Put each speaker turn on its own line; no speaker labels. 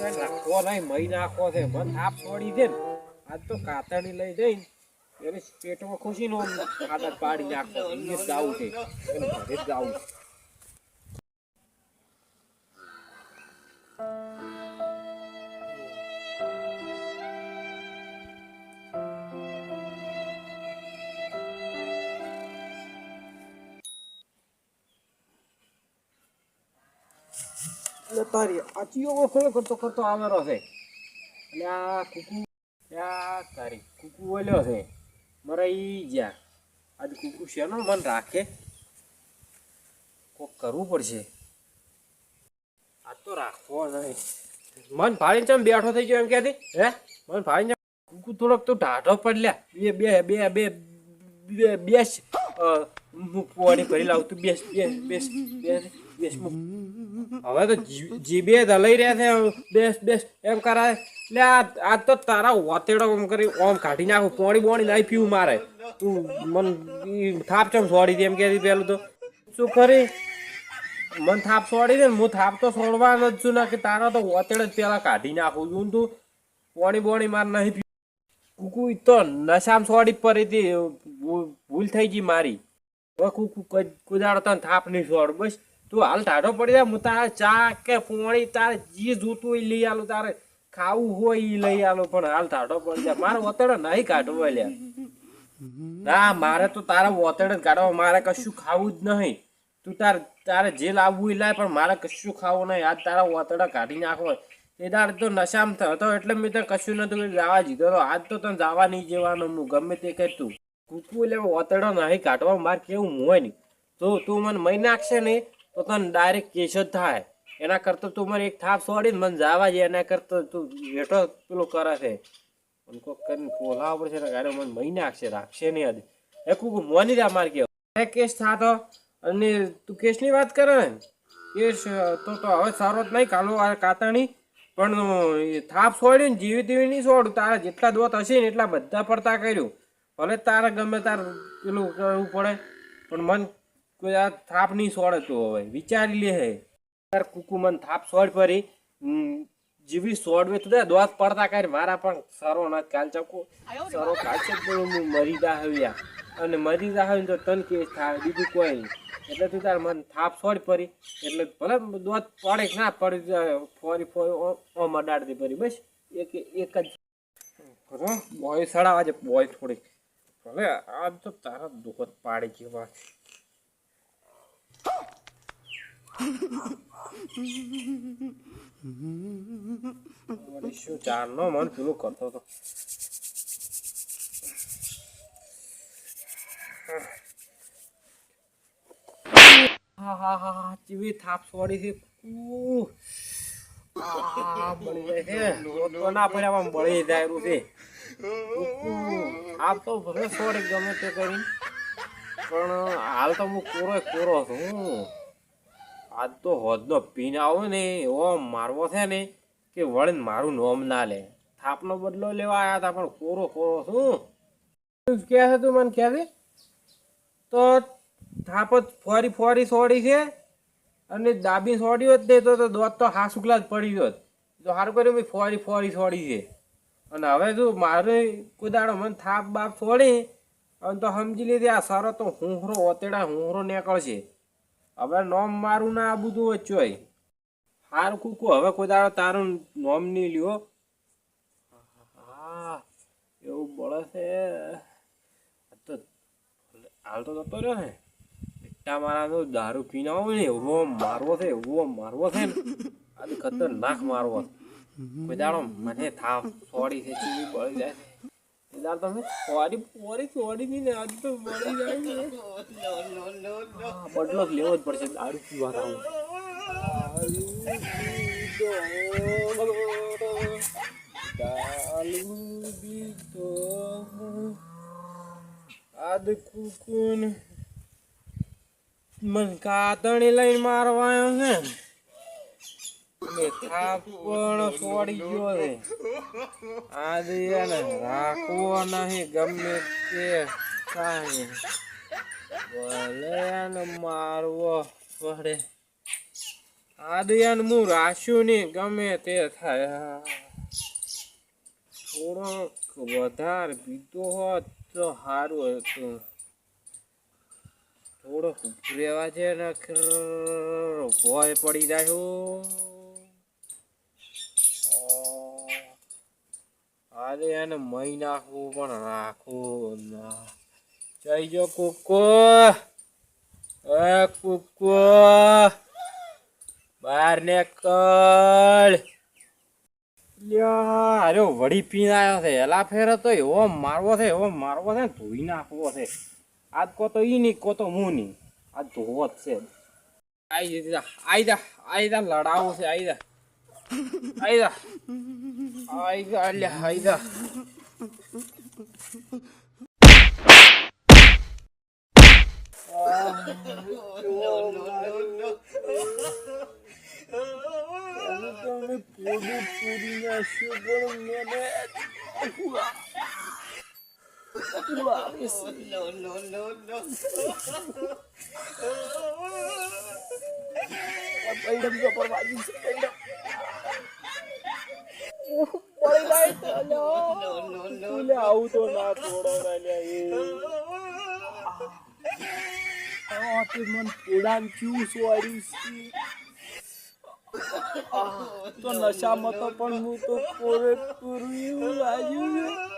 નાખો નહીં મહી નાખો છે. મન થાપ છોડી દે ને, આજ તો કાતરણી લઈ જઈને એને પેટમાં ખુશી નો આદત પાડી નાખો. જ ગાવું છે. એને ઘરે ગાવું છે. એટલે તારી આ ચિયો ખોલો કરતો કરતો આવેલો છે. એટલે આ કુકુ, આ તારી કુકુ ઓલ્યો છે. મરાઈ ગયા. આજ કુકુ શેનો મન રાખે? કોક કરવું પડશે. આ તો રાખવો નહીં. મન ફાડીને ચમ બેઠો થઈ ગયો એમ કહેતી? હે? મન ફાડીને કુકુ થોડોક તો ઢાઢો પડલ્યા. બે બે બે બે બે, બેસ. હું પોણી ભરી લાવું તું. બેસ બેસ બેસ બેસ. હવે તો જી- જીભે દલાઈ રહ્યા છે બેસ બેસ એમ કરાય. એટલે આજ તો તારા વાતેડો એમ કરી ઓમ કાઢી નાખું પોણી બોણી નાઈ પીવું મારે. તું મન થાપ ચમ છોડી એમ કહેતી પેલું તો. શું કરી? મન થાપ છોડી દે ને હું થાપ તો છોડવાનો જ છું ને કે તારા તો વાતેડ જ પેલા કાઢી નાખું છું તું. પોણી બોણી માર નહીં પીવું કુકુ તો નશામાં છોડી પડી હતી. ભૂલ થઈ ગઈ મારી. હવે કુકુ કદ- કુદાડો તને થાપ નહીં છોડ બસ. તું હાલ ટાઢો પડી જાય હું તારે ચા કે પોણી, તારે જે જોતું હોય લઈ આલું, તારે ખાવું હોય એ લઈ આલું, પણ હાલ ટાઢો પડી જાય મારે વતેડો નહીં કાઢવો લ્યા ના, મારે તો તારા વતેડો જ કાઢવા, મારે કશું ખાવું જ નહીં. તું તાર તારે જે લાવવું એ લાય, પણ મારે કશું ખાવું નહીં. આજ તારા વતેડા કાઢી નાખો. એ તારે તો નશામાં થતો એટલે મેં તો કશું નતું જવા જીધો તો. આજ તો તને જવા નહીં જવાનો હું ગમે તે કરતું કૂકું એટલે વતેડો નહીં કાઢવા, મારે કેવું હોય નહીં તો તું મને મહી નાખશે ને તો તને ડાયરેક્ટ કેસ જ થાય. એના કરતાં તું મને એક થાપ છોડીને મને જવા જાય એના કરતાં તું બેઠો પેલો કરે છે. મને કોક કરીને બોલાવવા પડશે ને ગાડો મને મહી નાખશે, રાખશે નહીં આજે એ કુકુ, મોની જા માર કે કેસ થાતો? અને તું કેસની વાત કરે ને? કેસ તો તો હવે સારો જ નહીં, કાલો આ કાતણી પણ થાપ છોડ્યું ને જીવી તેવી નહીં છોડું તારા જેટલા દોત હશે ને એટલા બધા પડતા કર્યું. ભલે તારે ગમે તાર પેલું કરવું પડે, પણ મન કોઈ આ થાપ નહીં સોડે તો હવે. વિચારી લે હે. તાર કુકુમન થાપ છોડ પરી. જીવી સોડવે તો દોત પડતા કરી મારા પણ સરો ના કાલ ચકો. સરો કાચે પણ હું મરી દા હવ્યા અને મરી દા હોય તો તન કેસ થાય, બીજું કોઈ એટલે તું તાર મન થાપ છોડ પરી. એટલે ભલે દોત પડે ના પડે ફોરી ફોરી ઓમ અડાડતી પરી. બસ, એક એક જ. બોય સડાવા છે, બોય થોડીક. ભલે, આમ તો તારા દુઃખ પાડી જેવા વળી ચાર ચારનો મન પેલું કરતો હતો. થાપ છોડી છે. બળી જાય છે. ના છે. આ તો ભલે ગમે તે કરી, પણ હાલ તો હું કોરો કોરો છું. આજ તો હોદનો પીન આવો ને, એવો મારવો છે ને કે વળીને મારું નોમ ના લે. થાપનો બદલો લેવા આવ્યા હતા, પણ કોરો કોરો છું કહે છે તું મને, કહે છે? તો થાપ જ ફોરી ફોરી સોડી છે અને દાબી સોડી હોત ને તો તો દોત તો હા સુખલા જ પડી ગયો તો સારું કર્યું ભાઈ ફોરી ફોરી સોડી છે. અને હવે શું મારે કુદાડો મને થાપ બાપ છોડી અને તો સમજી લીધી આ સારો તો હુંહરો ઓતેડા હુંહરો નીકળશે. હવે નોમ મારું ના આ બધું વચ્ચોય હાર કુકુ, હવે કોઈ દાડો તારું નોમ નહીં લ્યો. એવું બળે છે. હાલ તો જતો રહ્યો ને એટલા મારા તો દારૂ પીને આવો ને, એવો મારવો છે, એવો મારવો છે ને. આ ખતરનાક મારવો. કોઈ દાડો મને થાવ, સોડી છે બળી જાય છે એ દાડો તમે પોરી છોડી નહીં ને આજ તો મળી જાય હા, બદલો લેવો જ પડશે. દારૂ પીવા આવું? આદ કુકુન. મન કાતણી લઈને મારવાયો છે થાપ પણ આજ એને રાખવો નહીં ગમે તે થાય ભલે એને મારવો પડે. આદિયાન હું રાખ્યું નહીં ગમે તે થાય. થોડોક વધારે પીધો હોત તો સારું હતું. થોડોક રહેવા છે ને ભય પડી જાય અરે એને મહી નાખવું પણ નાખવું ના. જઈ કુકો. એ કુકો. બહાર ને લ્યા, અરે વળી પીને આવ્યો છે. એલા ફેર તો એવો મારવો છે, એવો મારવો છે ધોઈ નાખવો છે. આજ કો તો ઈ નહીં, કો તો હું નહીં. આ ધોવો જ છે. આઈ જા આઈ જા આઈ જા, લડાવું છે, આઈ જા. Ahí Ay, dale, ahí da. No, no, no, no. આવું તો ના છોડો મન પોડાન ક્યુ સોરી તો નશામાં તો પણ હું તો પૂરે પૂરું એવું લાગ્યું છે.